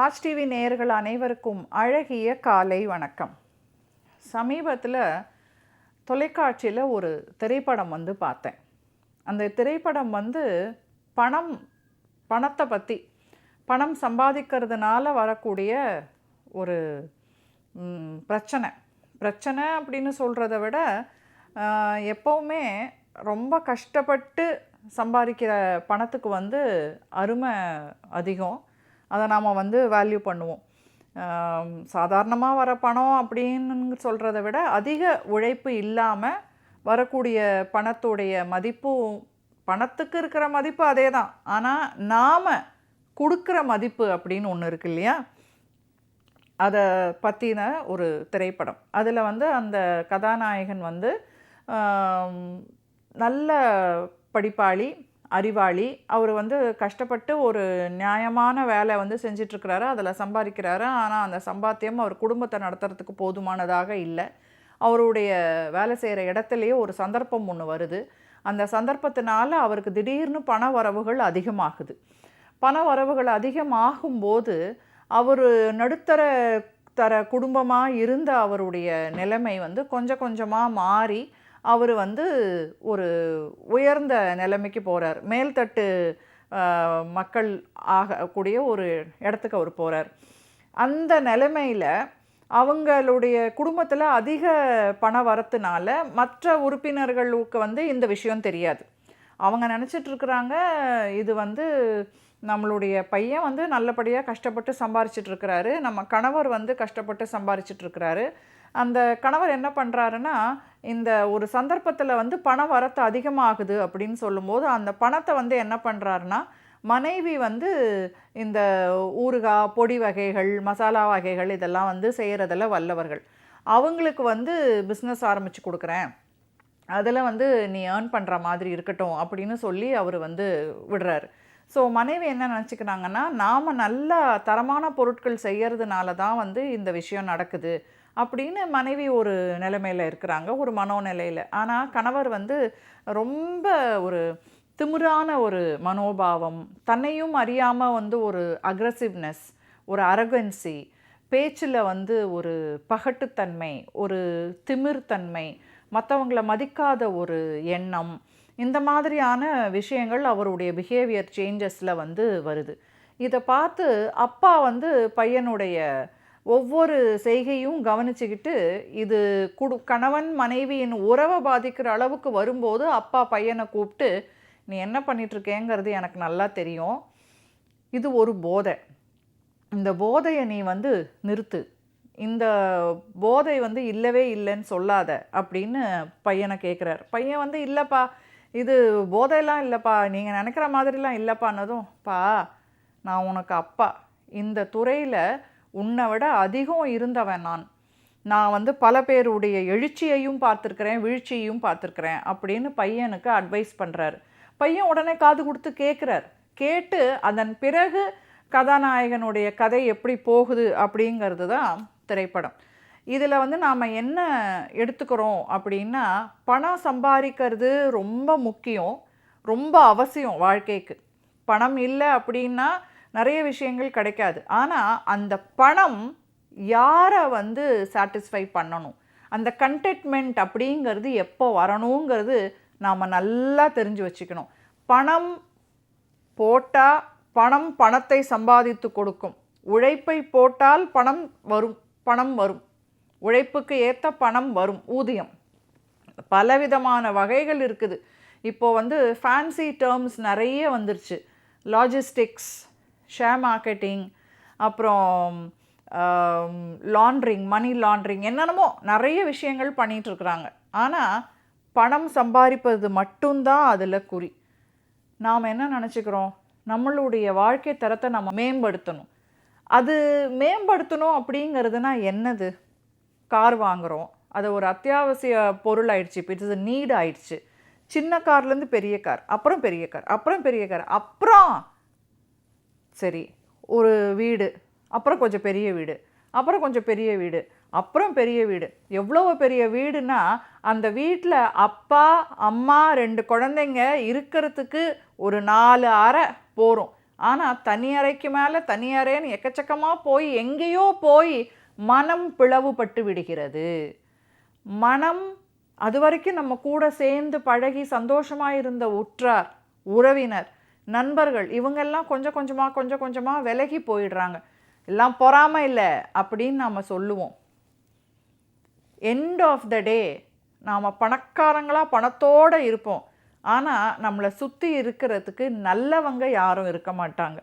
Raj TV நேயர்கள் அனைவருக்கும் அழகிய காலை வணக்கம். சமீபத்தில் தொலைக்காட்சியில் ஒரு திரைப்படம் வந்து பார்த்தேன். அந்த திரைப்படம் வந்து பணம் பணத்தை பற்றி பணம் சம்பாதிக்கிறதுனால வரக்கூடிய ஒரு பிரச்சனை. பிரச்சனை அப்படின்னு சொல்கிறத விட எப்போவுமே ரொம்ப கஷ்டப்பட்டு சம்பாதிக்கிற பணத்துக்கு வந்து அருமை அதிகம். அதை நாம் வந்து வேல்யூ பண்ணுவோம். சாதாரணமாக வர பணம் அப்படின்னு சொல்கிறத விட அதிக உழைப்பு இல்லாமல் வரக்கூடிய பணத்துடைய மதிப்பும் பணத்துக்கு இருக்கிற மதிப்பு அதே தான் ஆனால் நாம் கொடுக்குற மதிப்பு அப்படின்னு ஒன்று இருக்கு இல்லையா? அதை பற்றின ஒரு திரைப்படம். அதில் வந்து அந்த கதாநாயகன் வந்து நல்ல படிப்பாளி அறிவாளி. அவர் வந்து கஷ்டப்பட்டு ஒரு நியாயமான வேலை வந்து செஞ்சிட்ருக்கிறாரு. அதில் சம்பாதிக்கிறாரு. ஆனால் அந்த சம்பாத்தியம் அவர் குடும்பத்தை நடத்துறதுக்கு போதுமானதாக இல்லை. அவருடைய வேலை செய்கிற இடத்துலையே ஒரு சந்தர்ப்பம் ஒன்று வருது. அந்த சந்தர்ப்பத்தினால அவருக்கு திடீர்னு பண வரவுகள் அதிகமாகுது. பண வரவுகள் அதிகமாகும்போது அவர் நடுத்தர தர குடும்பமாக இருந்த அவருடைய நிலைமை வந்து கொஞ்சம் கொஞ்சமாக மாறி அவர் வந்து ஒரு உயர்ந்த நிலைமைக்கு போகிறார் மேல்தட்டு மக்கள் ஆகக்கூடிய ஒரு இடத்துக்கு அவர் போகிறார் அந்த நிலைமையில் அவங்களுடைய குடும்பத்தில் அதிக பண வரத்துனால மற்ற உறுப்பினர்களுக்கு வந்து இந்த விஷயம் தெரியாது. அவங்க நினச்சிட்ருக்குறாங்க இது வந்து நம்மளுடைய பையன் வந்து நல்லபடியாக கஷ்டப்பட்டு சம்பாரிச்சிட்ருக்கிறாரு நம்ம கணவர் வந்து கஷ்டப்பட்டு சம்பாரிச்சிட்ருக்கிறாரு அந்த கணவர் என்ன பண்ணுறாருன்னா இந்த ஒரு சந்தர்ப்பத்தில் வந்து பண வரத்து அதிகமாகுது அப்படின்னு சொல்லும்போது அந்த பணத்தை வந்து என்ன பண்ணுறாருன்னா மனைவி வந்து இந்த ஊறுகாய் பொடி வகைகள் மசாலா வகைகள் இதெல்லாம் வந்து செய்கிறதில் வல்லவர்கள். அவங்களுக்கு வந்து பிஸ்னஸ் ஆரம்பித்து கொடுக்குறேன். அதில் வந்து நீ ஏர்ன் பண்ணுற மாதிரி இருக்கட்டும் அப்படின்னு சொல்லி அவர் வந்து விடுறாரு. ஸோ மனைவி என்ன நினச்சிக்கிறாங்கன்னா நாம் நல்ல தரமான பொருட்கள் செய்கிறதுனால தான் வந்து இந்த விஷயம் நடக்குது. அப்படின்னு மனைவி ஒரு நிலைமையில் இருக்கிறாங்க ஒரு மனோநிலையில். ஆனால் கணவர் வந்து ரொம்ப ஒரு திமிரான ஒரு மனோபாவம் தன்னையும் அறியாமல் வந்து ஒரு அக்ரசிவ்னஸ் ஒரு அரகன்சி பேச்சில் வந்து ஒரு பகட்டுத்தன்மை ஒரு திமிர்த்தன்மை மற்றவங்கள மதிக்காத ஒரு எண்ணம் இந்த மாதிரியான விஷயங்கள் அவருடைய பிஹேவியர் சேஞ்சஸில் வந்து வருது. இதை பார்த்து அப்பா வந்து பையனுடைய ஒவ்வொரு செய்கையும் கவனிச்சுக்கிட்டு இது குடு கணவன் மனைவியின் உறவை பாதிக்கிற அளவுக்கு வரும்போது அப்பா பையனை கூப்பிட்டு நீ என்ன பண்ணிட்டுருக்கேங்கிறது எனக்கு நல்லா தெரியும். இது ஒரு போதை. இந்த போதையை நீ வந்து நிறுத்து. இந்த போதை வந்து இல்லவே இல்லைன்னு சொல்லாத. அப்படின்னு பையனை கேட்குறாரு பையன் வந்து இல்லைப்பா இது போதையெல்லாம் இல்லைப்பா. நீங்கள் நினைக்கிற மாதிரிலாம் இல்லைப்பான்னதும் பா நான் உனக்கு அப்பா. இந்த துறையில் உன்னை விட அதிகம் இருந்தவன் நான். நான் வந்து பல பேருடைய எழுச்சியையும் பார்த்துருக்குறேன் வீழ்ச்சியையும் பார்த்துருக்குறேன் அப்படின்னு பையனுக்கு அட்வைஸ் பண்ணுறாரு பையன் உடனே காது கொடுத்து கேட்குறார் கேட்டு அதன் பிறகு கதாநாயகனுடைய கதை எப்படி போகுது அப்படிங்கிறது தான் திரைப்படம். இதில் வந்து நாம் என்ன எடுத்துக்கிறோம் அப்படின்னா பணம் சம்பாதிக்கிறது ரொம்ப முக்கியம் ரொம்ப அவசியம் வாழ்க்கைக்கு. பணம் இல்லை அப்படின்னா நிறைய விஷயங்கள் கிடைக்காது. ஆனால் அந்த பணம் யாரை வந்து சாட்டிஸ்ஃபை பண்ணணும்? அந்த கண்டெட்மெண்ட் அப்படிங்கிறது எப்போ வரணுங்கிறது நாம் நல்லா தெரிஞ்சு வச்சுக்கணும். பணம் போட்டால் பணம் பணத்தை சம்பாதித்து கொடுக்கும். உழைப்பை போட்டால் பணம் வரும் பணம் வரும். உழைப்புக்கு ஏற்ற பணம் வரும் ஊதியம். பலவிதமான வகைகள் இருக்குது. இப்போது வந்து ஃபேன்சி டேர்ம்ஸ் நிறைய வந்துருச்சு. லாஜிஸ்டிக்ஸ் ஷேர் மார்க்கெட்டிங் அப்புறம் லாண்ட்ரிங் மணி லாண்ட்ரிங் என்னென்னமோ நிறைய விஷயங்கள் பண்ணிகிட்ருக்குறாங்க ஆனால் பணம் சம்பாதிப்பது மட்டும்தான் அதில் குறி. நாம் என்ன நினச்சிக்கிறோம்? நம்மளுடைய வாழ்க்கை தரத்தை நம்ம மேம்படுத்தணும். அது மேம்படுத்தணும் அப்படிங்கிறதுனா என்னது? கார் வாங்குகிறோம் அது ஒரு அத்தியாவசிய பொருள் ஆயிடுச்சு. இப்போ இட்ஸ் நீட் ஆயிடுச்சு. சின்ன கார்லேருந்து பெரிய கார் அப்புறம் பெரிய கார் அப்புறம் பெரிய கார் அப்புறம் சரி ஒரு வீடு அப்புறம் கொஞ்சம் பெரிய வீடு அப்புறம் கொஞ்சம் பெரிய வீடு அப்புறம் பெரிய வீடு. எவ்வளோ பெரிய வீடுனா அந்த வீட்டில் அப்பா அம்மா ரெண்டு குழந்தைங்க இருக்கிறதுக்கு ஒரு நாலு அறை போகிறோம் ஆனால் தனியறைக்கு மேலே தனியறைன்னு எக்கச்சக்கமாக போய் எங்கேயோ போய் மனம் பிளவுபட்டு விடுகிறது. மனம் அது வரைக்கும் நம்ம கூட சேர்ந்து பழகி சந்தோஷமாக இருந்த உற்றார் உறவினர் நண்பர்கள் இவங்கெல்லாம் கொஞ்சம் கொஞ்சமாக கொஞ்சம் கொஞ்சமாக விலகி போயிடுறாங்க. எல்லாம் பொறாமல் இல்லை அப்படின்னு நாம் சொல்லுவோம். எண்ட் ஆஃப் த டே நாம் பணக்காரங்களாக பணத்தோடு இருப்போம். ஆனால் நம்மளை சுற்றி இருக்கிறதுக்கு நல்லவங்க யாரும் இருக்க மாட்டாங்க.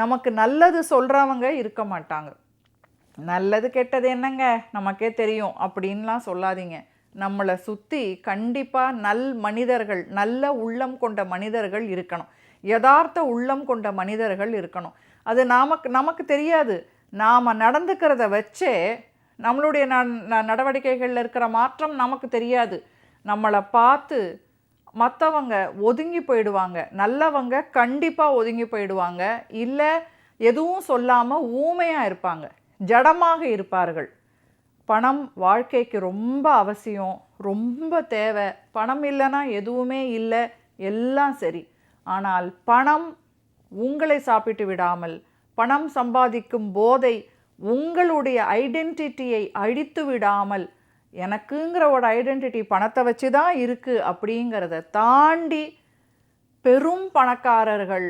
நமக்கு நல்லது சொல்கிறவங்க இருக்க மாட்டாங்க. நல்லது கெட்டது என்னங்க? நமக்கே தெரியும். அப்படின்லாம் சொல்லாதீங்க. நம்மளை சுற்றி கண்டிப்பாக நல் மனிதர்கள் நல்ல உள்ளம் கொண்ட மனிதர்கள் இருக்கணும். யதார்த்த உள்ளம் கொண்ட மனிதர்கள் இருக்கணும். அது நமக்கு நமக்கு தெரியாது. நாம் நடந்துக்கிறத வச்சே நம்மளுடைய ந நடவடிக்கைகளில் இருக்கிற மாற்றம் நமக்கு தெரியாது. நம்மளை பார்த்து மற்றவங்க ஒதுங்கி போயிடுவாங்க. நல்லவங்க கண்டிப்பாக ஒதுங்கி போயிடுவாங்க. இல்லை எதுவும் சொல்லாமல் ஊமையாக இருப்பாங்க. ஜடமாக இருப்பார்கள். பணம் வாழ்க்கைக்கு ரொம்ப அவசியம். ரொம்ப தேவை. பணம் இல்லைன்னா எதுவுமே இல்லை. எல்லாம் சரி. ஆனால் பணம் உங்களை சாப்பிட்டு விடாமல் பணம் சம்பாதிக்கும் போதை உங்களுடைய ஐடென்டிட்டியை அழித்து விடாமல் எனக்குங்கிற ஒரு ஐடென்டிட்டி பணத்தை வச்சு தான் இருக்குது அப்படிங்கிறத தாண்டி பெரும் பணக்காரர்கள்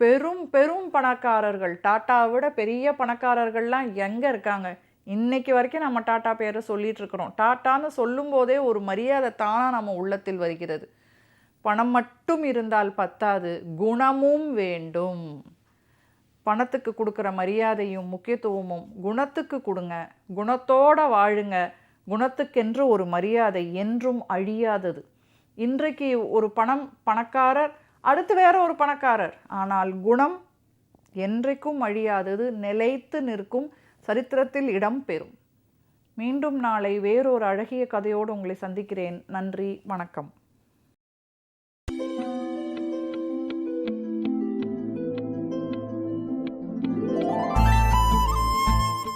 பெரும் பெரும் பணக்காரர்கள் டாட்டாவை விட பெரிய பணக்காரர்கள்லாம் எங்கே இருக்காங்க? இன்னைக்கு வரைக்கும் நம்ம டாட்டா பேரை சொல்லிகிட்ருக்குறோம் டாட்டான்னு சொல்லும்போதே ஒரு மரியாதை தானாக நம்ம உள்ளத்தில் வருகிறது. பணம் மட்டும் இருந்தால் பத்தாது குணமும் வேண்டும். பணத்துக்கு கொடுக்குற மரியாதையும் முக்கியத்துவமும் குணத்துக்கு கொடுங்க. குணத்தோட வாழுங்க. குணத்துக்கென்று ஒரு மரியாதை என்றும் அழியாதது. இன்றைக்கு ஒரு பணம் பணக்காரர் அடுத்து வேற ஒரு பணக்காரர். ஆனால் குணம் என்றைக்கும் அழியாதது நிலைத்து நிற்கும் சரித்திரத்தில் இடம் பெறும். மீண்டும் நாளை வேறொரு அழகிய கதையோடு உங்களை சந்திக்கிறேன். நன்றி வணக்கம்.